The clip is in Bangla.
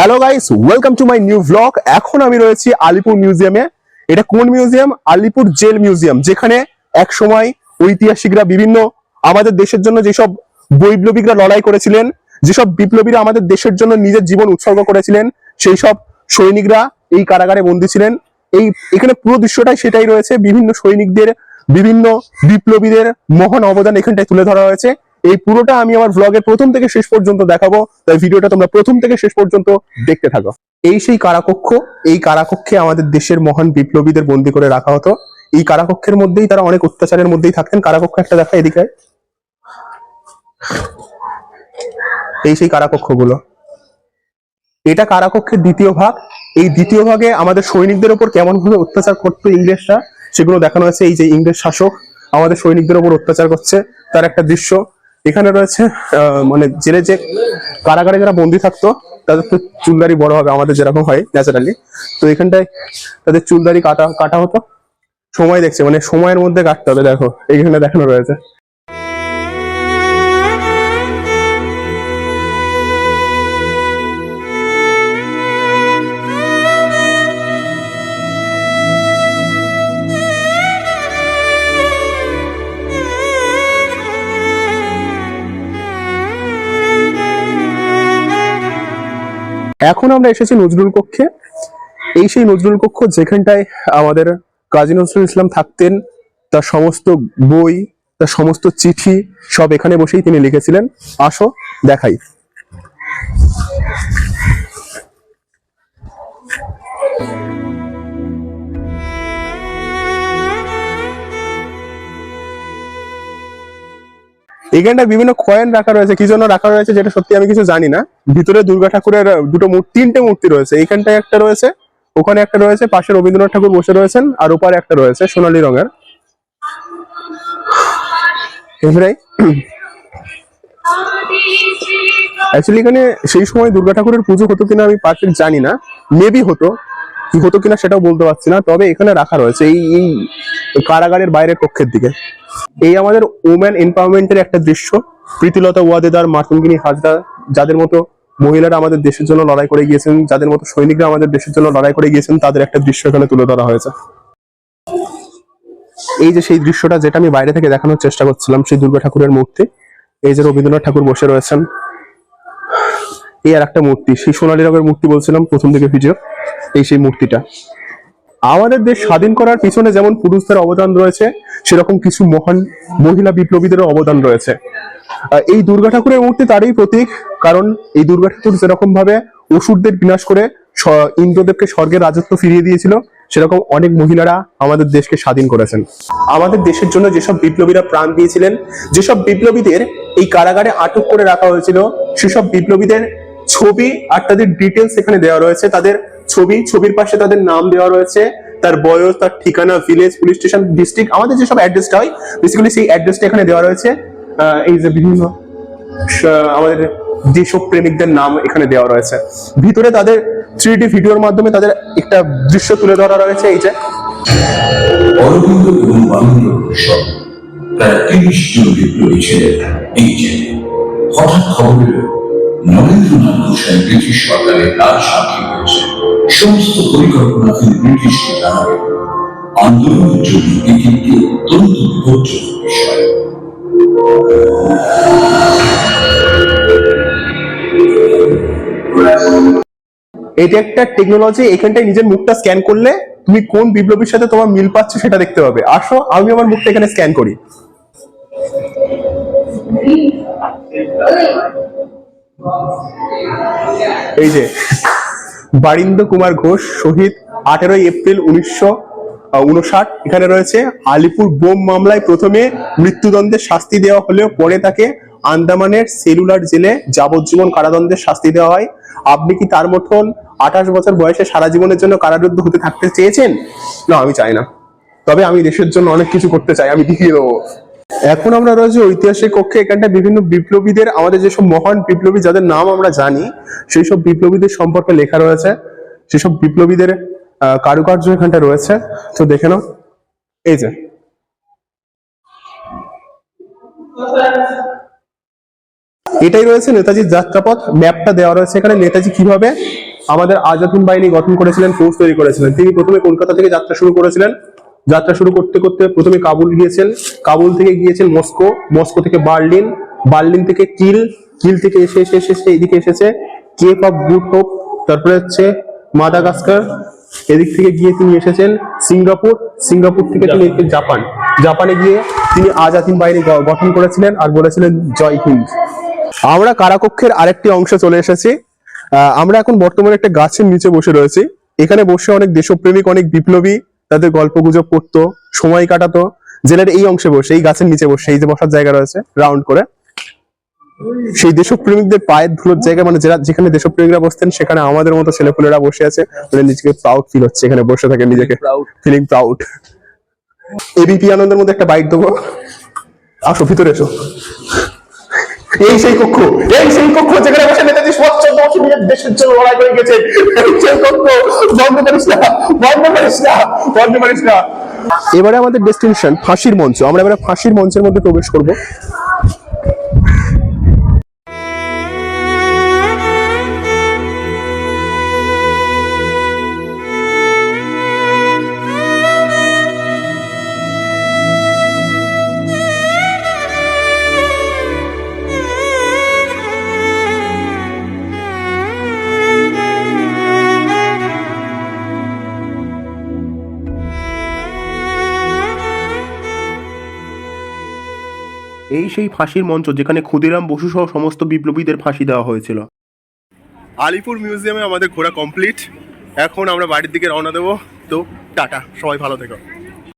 Hello guys welcome to my new blog এখন আমি রয়েছি আলিপুর মিউজিয়ামে এটা কোন মিউজিয়াম আলিপুর জেল মিউজিয়াম যেখানে এক সময় ঐতিহাসিকরা বিভিন্ন আমাদের দেশের জন্য যেসব বৈপ্লবিকরা লড়াই করেছিলেন, যেসব বিপ্লবীরা আমাদের দেশের জন্য নিজের জীবন উৎসর্গ করেছিলেন, সেই সব সৈনিকরা এই কারাগারে বন্দী ছিলেন। এই, এখানে পুরো দৃশ্যটাই সেটাই রয়েছে। বিভিন্ন সৈনিকদের, বিভিন্ন বিপ্লবীদের মহান অবদান এখানটায় তুলে ধরা হয়েছে। এই পুরোটা আমি আমার ব্লগের প্রথম থেকে শেষ পর্যন্ত দেখাবো। তাই ভিডিওটা তোমরা প্রথম থেকে শেষ পর্যন্ত দেখতে থাকো। এই সেই কারাকক্ষ, এই কারাকক্ষে আমাদের দেশের মহান বিপ্লবীদের বন্দি করে রাখা হতো। এই কারাকক্ষের মধ্যেই তারা অনেক অত্যাচারের মধ্যেই থাকতেন। কারাকক্ষ একটা দেখা এদিকে। এই সেই কারাকক্ষগুলো। এটা কারাকক্ষের দ্বিতীয় ভাগ। এই দ্বিতীয় ভাগে আমাদের সৈনিকদের উপর কেমন ভাবে অত্যাচার করতো ইংরেজরা, সেগুলো দেখানো হয়েছে। এই যে ইংরেজ শাসক আমাদের সৈনিকদের উপর অত্যাচার করছে, তার একটা দৃশ্য। এখানে রয়েছে মানে জেলে যে কারাগারে যারা বন্দি থাকতো, তাদের তো চুলদারি বড় হবে, আমাদের যেরকম হয়, ন্যাচারালি। তো এখানটায় তাদের চুলদারি কাটা কাটা হতো। সময় দেখছে মানে সময়ের মধ্যে কাটতে হবে, দেখো এইখানে দেখানো রয়েছে। এখন আমরা এসেছি নজরুল কক্ষে। এই সেই নজরুল কক্ষ যেখানটায় আমাদের কাজী নজরুল ইসলাম থাকতেন, তার সমস্ত বই, তার সমস্ত চিঠি সব এখানে বসেই তিনি লিখেছিলেন। আসো, দেখাই। এখানটা বিভিন্ন কয়েন রাখা রয়েছে। কি জন্য রাখা রয়েছে যেটা সত্যি আমি কিছু জানি না। ভিতরে দুর্গা ঠাকুরের দুটো তিনটে মূর্তি রয়েছে। এইখানটায় একটা রয়েছে, ওখানে একটা রয়েছে, পাশে রবীন্দ্রনাথ ঠাকুর বসে রয়েছেন, আর ওপারে একটা রয়েছে সোনালী রঙের। এখানে সেই সময় দুর্গা ঠাকুরের পুজো হতো কিনা আমি পারফেক্ট জানি না। মেবি হতো, কি হতো কিনা সেটাও বলতে পারছি না। তবে এখানে রাখা রয়েছে এই কারাগারের বাইরের কক্ষের দিকে। এই আমাদের ওম্যান এম্পাওয়ারমেন্টের একটা দৃশ্য, প্রীতিলতা ওয়াদেদার মার্তুঙ্গিনী হাজরা, যাদের মতো মহিলারা আমাদের দেশের জন্য লড়াই করে গিয়েছেন, যাদের মতো সৈনিকরা আমাদের দেশের জন্য লড়াই করে গিয়েছেন, তাদের একটা দৃশ্য এখানে তুলে ধরা হয়েছে। এই যে সেই দৃশ্যটা যেটা আমি বাইরে থেকে দেখানোর চেষ্টা করছিলাম, সেই দুর্গা ঠাকুরের মূর্তি, এই যে রবীন্দ্রনাথ ঠাকুর বসে রয়েছেন, এই আর একটা মূর্তি, সেই সোনালী রঙের মূর্তি বলছিলাম প্রথম দিকে ভিডিও, এই সেই মূর্তিটা। আমাদের দেশ স্বাধীন করার পিছনে যেমন পুরুষদের অবদান রয়েছে, সেরকম কিছু মহান মহিলা বিপ্লবীদেরও অবদান রয়েছে। এই দুর্গা ঠাকুরের মূর্তি তারই প্রতীক, কারণ এই দুর্গা ঠাকুর যেরকম ভাবে অসুরদের বিনাশ করে ইন্দ্রদেবকে স্বর্গের রাজত্ব ফিরিয়ে দিয়েছিল, সেরকম অনেক মহিলারা আমাদের দেশকে স্বাধীন করেছেন। আমাদের দেশের জন্য যেসব বিপ্লবীরা প্রাণ দিয়েছিলেন, যেসব বিপ্লবীদের এই কারাগারে আটক করে রাখা হয়েছিল, সেসব বিপ্লবীদের ছবি আর তাদের ডিটেলস এখানে দেওয়া রয়েছে। তাদের ছবি, ছবির পাশে তাদের নাম দেওয়া রয়েছে, তার বয়স, তার ঠিকানা ভিলেজ পুলিশ স্টেশন ডিস্ট্রিক্ট আমাদের যেসব অ্যাড্রেসটা হয় বেসিক্যালি সেই অ্যাড্রেসটা এখানে দেওয়া রয়েছে। এই যে বিভিন্ন আমাদের যেসব প্রেমিকদের নাম এখানে দেওয়া রয়েছে। ভিতরে তাদের থ্রি ডি ভিডিওর মাধ্যমে তাদের একটা দৃশ্য তুলে ধরা রয়েছে, এই যে। অরবিন্দ এবং প্রায় তিরিশ জন বিপ্লবী এই হঠাৎ খবর নরেন্দ্রনাথ ঘোষাল ব্রিটিশ সরকারের কাজ সাক্ষী হয়েছে। সমস্ত পরিকল্পনা তিনি ব্রিটিশকে জানাবেন আন্দোলনের জন্য এটি একটি অত্যন্ত বিপজ্জনক বিষয়। এটা একটা টেকনোলজি এখানটায় নিজের মুখটা স্ক্যান করলে তুমি কোন বিপ্লবীর সাথে তোমার মিল পাচ্ছ সেটা দেখতে পাবে। আসো, আমি আমার মুখটা এখানে স্ক্যান করি। এই যে বারিন্দ কুমার ঘোষ শহীদ আঠেরোই এপ্রিল উনিশশো উনষাট। এখানে রয়েছে আলিপুর বোম মামলায় প্রথমে মৃত্যুদণ্ডের শাস্তি দেওয়া হলেও পরে তাকে আন্দামানের সেলুলার জেলে যাবজ্জীবন কারাদণ্ডের শাস্তি দেওয়া হয়। আপনি কি তার মতন আঠাশ বছর বয়সে সারা জীবনের জন্য কারারুদ্ধ হতে থাকতে চেয়েছেন? না, আমি চাই না। তবে আমি দেশের জন্য অনেক কিছু করতে চাই, আমি দেখিয়ে দেবো। এখন আমরা রয়েছে ঐতিহাসিক কক্ষে। এখানটা বিভিন্ন বিপ্লবীদের, আমাদের যেসব মহান বিপ্লবী যাদের নাম আমরা জানি সেই সব বিপ্লবীদের সম্পর্কে লেখা রয়েছে। সেসব বিপ্লবীদের কারুকার্য এখানটা রয়েছে। তো দেখে নাও। এই যে। এটাই রয়েছে নেতাজির যাত্রাপথ। ম্যাপটা দেওয়া রয়েছে এখানে। নেতাজি কীভাবে আমাদের আজাদিন বাহিনী গঠন করেছিলেন ফোর্স তৈরি করেছিলেন? তিনি প্রথমে কলকাতা থেকে যাত্রা শুরু করেছিলেন। যাত্রা শুরু করতে করতে প্রথমে কাবুল গিয়েছেন। কাবুল থেকে গিয়েছেন মস্কো। মস্কো থেকে বার্লিন। বার্লিন থেকে কিল। কিল থেকে এসে এসে এসে এদিকে এসেছে কেপ অফ গুড হোপ। তারপরে হচ্ছে মাদাগাস্কার। এদিক থেকে গিয়ে তিনি এসেছেন সিঙ্গাপুর। সিঙ্গাপুর থেকে তিনি জাপান। জাপানে গিয়ে তিনি আজাদিন বাহিনী গঠন করেছিলেন আর বলেছিলেন জয় হিন্দ। আমরা কারাকক্ষের আরেকটি অংশে চলে এসেছি। আমরা এখন বর্তমানে একটা গাছের নিচে বসে রয়েছি। এখানে বসে অনেক দেশপ্রেমিক, অনেক বিপ্লবী তাদের গল্প গুজব করতো সময় কাটাতো জেলের এই অংশে বসে এই গাছের নিচে বসে এই যে বসার জায়গা রয়েছে রাউন্ড করে। সেই দেশপ্রেমিকদের পায়ের ধুলোর জায়গা মানে যারা যেখানে দেশপ্রেমিকরা বসতেন সেখানে আমাদের মতো ছেলেপুলেরা বসে আছে মানে নিজেকে প্রাউড ফিল হচ্ছে এখানে বসে থাকে নিজেকে। ফিলিং প্রাউড এবিপি আনন্দের মধ্যে একটা বাইক দেবো। আসো ভিতরে এসো। এই সেই কক্ষ, এই সেই কক্ষ যেখানে বসে নেতাজি সুভাষচন্দ্র বসু নিজের দেশের জন্য লড়াই করে গেছে। এই সেই কক্ষ, বন্ধ করিস না, বন্ধ করিস না, বন্ধ করিস না। এবারে আমাদের ডেস্টিনেশন ফাঁসির মঞ্চ, আমরা এবারে ফাঁসির মঞ্চের মধ্যে প্রবেশ করব। এই সেই ফাঁসির মঞ্চ যেখানে ক্ষুদিরাম বসু সহ সমস্ত বিপ্লবীদের ফাঁসি দেওয়া হয়েছিল। আলিপুর মিউজিয়ামে আমাদের ঘোরা কমপ্লিট এখন আমরা বাড়ির দিকে রওনা দেবো। তো টাটা, সবাই ভালো থেকো।